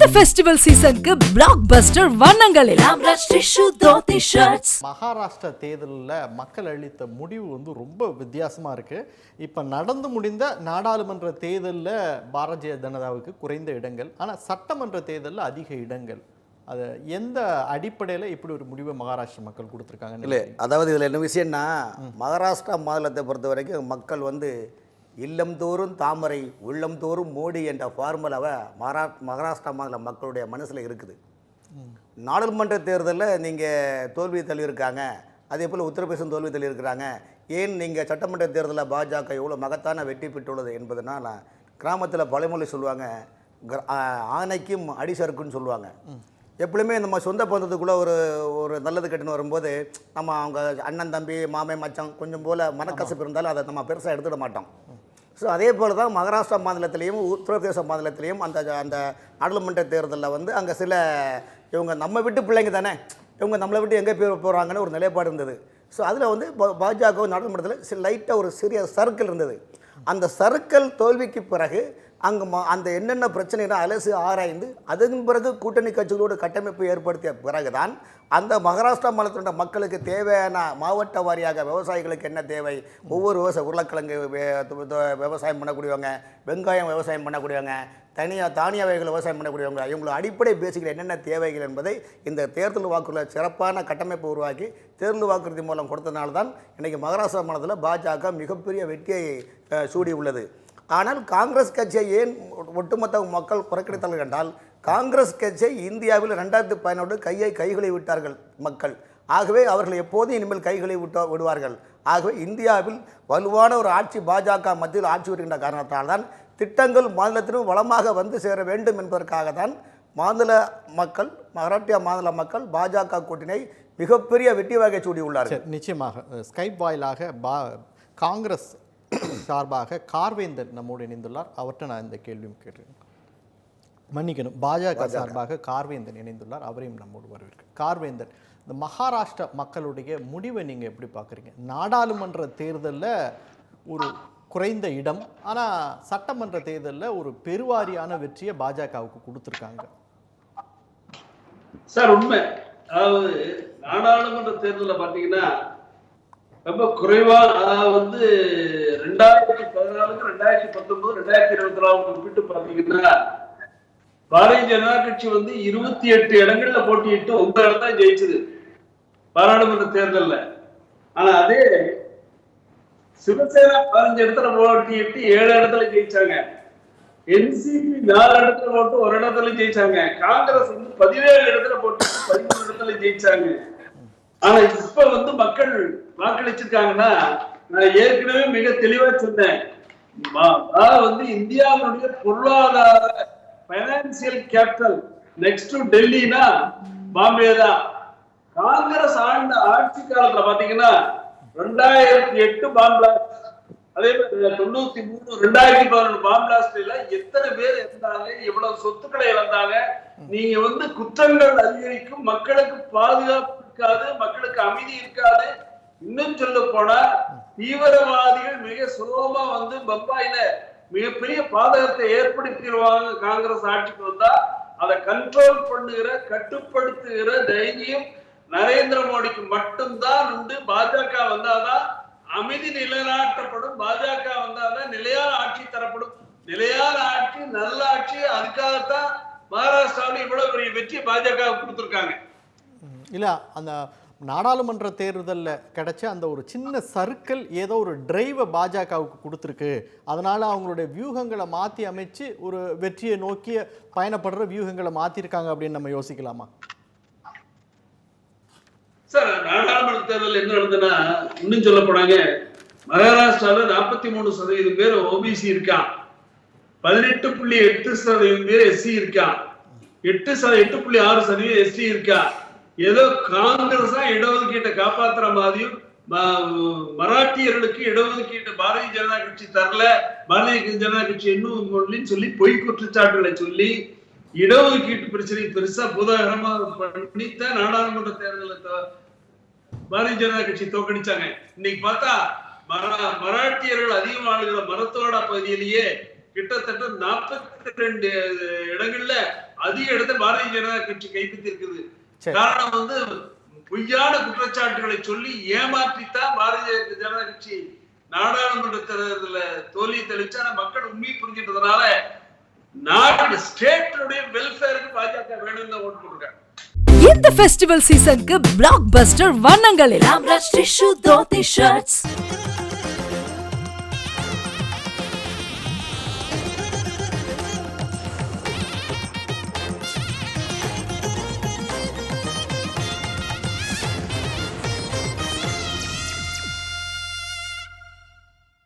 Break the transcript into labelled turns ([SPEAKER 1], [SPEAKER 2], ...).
[SPEAKER 1] இந்த ஃபெஸ்டிவல் சீசனுக்கு பிளாக் பஸ்டர் வண்ணங்களில்
[SPEAKER 2] மகாராஷ்டிரா தேர்தலில் மக்கள் அளித்த முடிவு வந்து ரொம்ப வித்தியாசமாக இருக்குது இப்போ நடந்து முடிந்த நாடாளுமன்ற தேர்தலில் பாரதிய ஜனதாவுக்கு குறைந்த இடங்கள் ஆனால் சட்டமன்ற தேர்தலில் அதிக இடங்கள். அது எந்த அடிப்படையில் இப்படி ஒரு முடிவை மகாராஷ்டிரா மக்கள் கொடுத்துருக்காங்கன்னு
[SPEAKER 3] இல்லை அதாவது இதில் என்ன விஷயம்னா மகாராஷ்டிரா மாநிலத்தை பொறுத்த வரைக்கும் மக்கள் வந்து இல்லம்தோறும் தாமரை உள்ளம்தோறும் மோடி என்ற ஃபார்முலாவை மகா மகாராஷ்டிரா மாநில மக்களுடைய மனசில் இருக்குது. நாடாளுமன்ற தேர்தலில் நீங்கள் தோல்வி தள்ளியிருக்காங்க. அதே போல் உத்தரப்பிரதேசம் தோல்வி தள்ளியிருக்கிறாங்க. ஏன் நீங்கள் சட்டமன்ற தேர்தலில் பாஜக எவ்வளோ மகத்தான வெற்றி பெற்றுள்ளது என்பதனால் கிராமத்தில் பழமொழி சொல்லுவாங்க. கிர- ஆனைக்கும் அடி சறுக்குன்னு சொல்லுவாங்க. எப்பவுமே நம்ம சொந்த பந்தத்துக்குள்ளே ஒரு ஒரு நல்லது கட்டுன்னு வரும்போது நம்ம அவங்க அண்ணன் தம்பி மாமே மச்சான் கொஞ்சம் போல் மனக்கசப்பு இருந்தாலும் அதை நம்ம பெருசாக எடுத்துட மாட்டோம். ஸோ அதே போல் தான் மகாராஷ்டிரா மாநிலத்திலையும் உத்தரப்பிரதேச மாநிலத்திலையும் அந்த அந்த நாடாளுமன்ற தேர்தலில் வந்து அங்கே சில இவங்க நம்ம வீட்டு பிள்ளைங்க தானே? இவங்க நம்மளை விட்டு எங்கே போய் போகிறாங்கன்னு ஒரு நிலைப்பாடு இருந்தது. ஸோ அதில் வந்து பாஜக நாடாளுமன்றத்தில் சில லைட்டாக ஒரு சிறிய சர்க்கிள் இருந்தது. அந்த சர்க்கிள் தோல்விக்கு பிறகு அங்கே மா அந்த என்னென்ன பிரச்சனைனா அலசு ஆராய்ந்து அதன் பிறகு கூட்டணி கட்சிகளோடு கட்டமைப்பு ஏற்படுத்திய பிறகுதான் அந்த மகாராஷ்டிரா மாநிலத்தினுடைய மக்களுக்கு தேவையான மாவட்ட வாரியாக விவசாயிகளுக்கு என்ன தேவை? ஒவ்வொரு விவசாய உருளைக்கிழங்கு விவசாயம் பண்ணக்கூடியவங்க வெங்காயம் விவசாயம் பண்ணக்கூடியவங்க தனியாக தானிய வகைகள் விவசாயம் பண்ணக்கூடியவங்க இவங்களோட அடிப்படை பேசிக்கிற என்னென்ன தேவைகள் என்பதை இந்த தேர்தல் வாக்குள்ள சிறப்பான கட்டமைப்பு உருவாக்கி தேர்தல் வாக்குறுதி மூலம் கொடுத்தனால தான் இன்றைக்கி மகாராஷ்டிரா மாநிலத்தில் பாஜக மிகப்பெரிய வெற்றியை சூடி உள்ளது ஆனால் காங்கிரஸ் கட்சியை ஏன் ஒட்டுமொத்த மக்கள் புறக்கணித்தார்கள் என்றால் காங்கிரஸ் கட்சியை இந்தியாவில் ரெண்டாயிரத்து பதினொன்று கையை கைகளை விட்டார்கள் மக்கள். ஆகவே அவர்கள் எப்போதும் இனிமேல் கைகளை விட்டு விடுவார்கள். ஆகவே இந்தியாவில் வலுவான ஒரு ஆட்சி பாஜக மத்தியில் ஆட்சி வருகின்ற காரணத்தால் தான் திட்டங்கள் மாநிலத்திலும் வளமாக வந்து சேர வேண்டும் என்பதற்காக தான் மாநில மக்கள் மராட்டிய மாநில மக்கள் பாஜக கூட்டணியை மிகப்பெரிய வெற்றி வகை சூடியுள்ளார்கள்.
[SPEAKER 2] நிச்சயமாக ஸ்கைப் வாயிலாக பா காங்கிரஸ் சார்பாக கார்வேந்தர் நம்மோடு இணைந்துள்ளார். அவர்கிட்ட நான் இந்த கேள்வியும் கேட்டிருக்கேன் மன்னிக்கணும். பாஜக சார்பாக கார்வேந்தன் இணைந்துள்ளார். அவரையும் நம்மோடு வரவேற்க. கார்வேந்தன் இந்த மகாராஷ்டிரா மக்களுடைய முடிவை நீங்கள் எப்படி பார்க்குறீங்க? நாடாளுமன்ற தேர்தலில் ஒரு குறைந்த இடம் ஆனால் சட்டமன்ற தேர்தலில் ஒரு பெருவாரியான வெற்றியை பாஜகவுக்கு கொடுத்துருக்காங்க.
[SPEAKER 4] சார் உண்மை. அதாவது நாடாளுமன்ற தேர்தல்ல பாத்தீங்கன்னா ரொம்ப குறைவா அதாவது வந்து ரெண்டாயிரத்தி பதினாலுக்கு ரெண்டாயிரத்தி பத்தொன்பது ரெண்டாயிரத்தி இருபத்தி நாலு குறிப்பிட்டு பாத்தீங்கன்னா பாரதிய ஜனதா கட்சி வந்து இருபத்தி எட்டு இடங்கள்ல போட்டியிட்டு ஒன்பது இடம் தான் ஜெயிச்சது. பாராளுமன்ற தேர்தல்ல. ஆனா அதே சிவசேனா பதினஞ்சு இடத்துல போட்டியிட்டு ஏழு இடத்துல ஜெயிச்சாங்க. என்சிபி நாலு இடத்துல போட்டு ஒரு இடத்துல ஜெயிச்சாங்க. காங்கிரஸ் வந்து பதினேழு இடத்துல போட்டு பதிமூணு இடத்துல ஜெயிச்சாங்க. ஆனா இப்ப வந்து மக்கள் வாக்களிச்சிருக்காங்கன்னா நான் ஏற்கனவே மிக தெளிவா சொன்னேன். வந்து இந்தியாவுடைய பொருளாதார பைனான்சியல் கேபிட்டல் நெக்ஸ்ட் டெல்லினா பாம்பே தான் காங்கிரஸ் ஆண்ட ஆட்சி காலத்துல பாத்தீங்கன்னா ரெண்டாயிரத்தி எட்டு பாம்பிளாஸ்ட் அதே மாதிரி தொண்ணூத்தி மூணு ரெண்டாயிரத்தி பதினொன்று பாம்பிளாஸ்ட்ல எத்தனை பேர் இருந்தாங்க எவ்வளவு சொத்துக்களை இழந்தாங்க நீங்க வந்து குற்றங்கள் அதிகரிக்கும் மக்களுக்கு பாதுகாப்பு இருக்காது மக்களுக்கு அமைதி இருக்காது. இன்னும் சொல்ல போனா தீவிரவாதிகள் மிக சுலபமா வந்து பம்பாயில மிகப்பெரிய பாதகத்தை ஏற்படுத்திடுவாங்க. காங்கிரஸ் ஆட்சிக்கு வந்தா அதை கண்ட்ரோல் பண்ணுகிற கட்டுப்படுத்துகிற தைரியம் நரேந்திர மோடிக்கு மட்டும்தான் உண்டு. பாஜக வந்தாதான் அமைதி நிலைநாட்டப்படும். பாஜக வந்தாதான் நிலையான ஆட்சி தரப்படும். நிலையான ஆட்சி நல்ல ஆட்சி அதுக்காகத்தான் மகாராஷ்டிராவில் இவ்வளவு பெரிய வெற்றி பாஜக கொடுத்திருக்காங்க.
[SPEAKER 2] இல்லை அந்த நாடாளுமன்ற தேர்தலில் கிடைச்ச அந்த ஒரு சின்ன சர்க்கிள் ஏதோ ஒரு டிரைவை பாஜகவுக்கு கொடுத்துருக்கு. அதனால அவங்களுடைய வியூகங்களை மாற்றி அமைச்சு ஒரு வெற்றியை நோக்கிய பயணப்படுற வியூகங்களை மாற்றிருக்காங்க அப்படின்னு நம்ம யோசிக்கலாமா?
[SPEAKER 4] சார் நாடாளுமன்ற தேர்தல் என்ன நடந்ததுன்னா இன்னும் சொல்ல போனாங்க மகாராஷ்டிராவில் நாற்பத்தி மூணு சதவீதம் பேர் ஓபிசி இருக்கான். பதினெட்டு புள்ளி எட்டு சதவீதம் பேர் எஸ்சி இருக்கான். எட்டு சத எட்டு புள்ளி ஆறு சதவீதம் எஸ்சி இருக்கா ஏதோ காங்கிரஸ் தான் இடஒதுக்கீட்டை காப்பாத்துற மாதிரியும் மராட்டியர்களுக்கு இடஒதுக்கீட்டு பாரதிய ஜனதா கட்சி தரல பாரதிய ஜனதா கட்சி இன்னும் சொல்லி பொய் குற்றச்சாட்டுகளை சொல்லி இடஒதுக்கீட்டு பிரச்சனை பெருசா புதாகரமா பண்ணித்தான் நாடாளுமன்ற தேர்தலை பாரதிய ஜனதா கட்சி தோக்கடிச்சாங்க. இன்னைக்கு பார்த்தா மரா- மராட்டியர்கள் அதிகம் ஆளுகிற மரத்தோடா பகுதியிலேயே கிட்டத்தட்ட நாற்பத்தி ரெண்டு இடங்கள்ல அதிக இடத்தை பாரதிய ஜனதா கட்சி கைப்பற்றி இருக்குது காரணம் வந்து பொய்யான குற்றச்சாட்டுகளை சொல்லி ஏமாற்றித்தான் பாரதிய ஜனதா கட்சி நாடாளுமன்ற தேர்தல தோல்வி தெளிச்சு மக்கள் உண்மையை புரிஞ்சிட்டதுனால நாடு ஸ்டேட்டுடைய வெல்ஃபேருக்கு பாஜக வேணும்னு தான் ஓட்டு போட்டுருக்காங்க.
[SPEAKER 1] இந்த ஃபெஸ்டிவல் சீசனுக்கு பிளாக் பஸ்டர் வண்ணங்கள்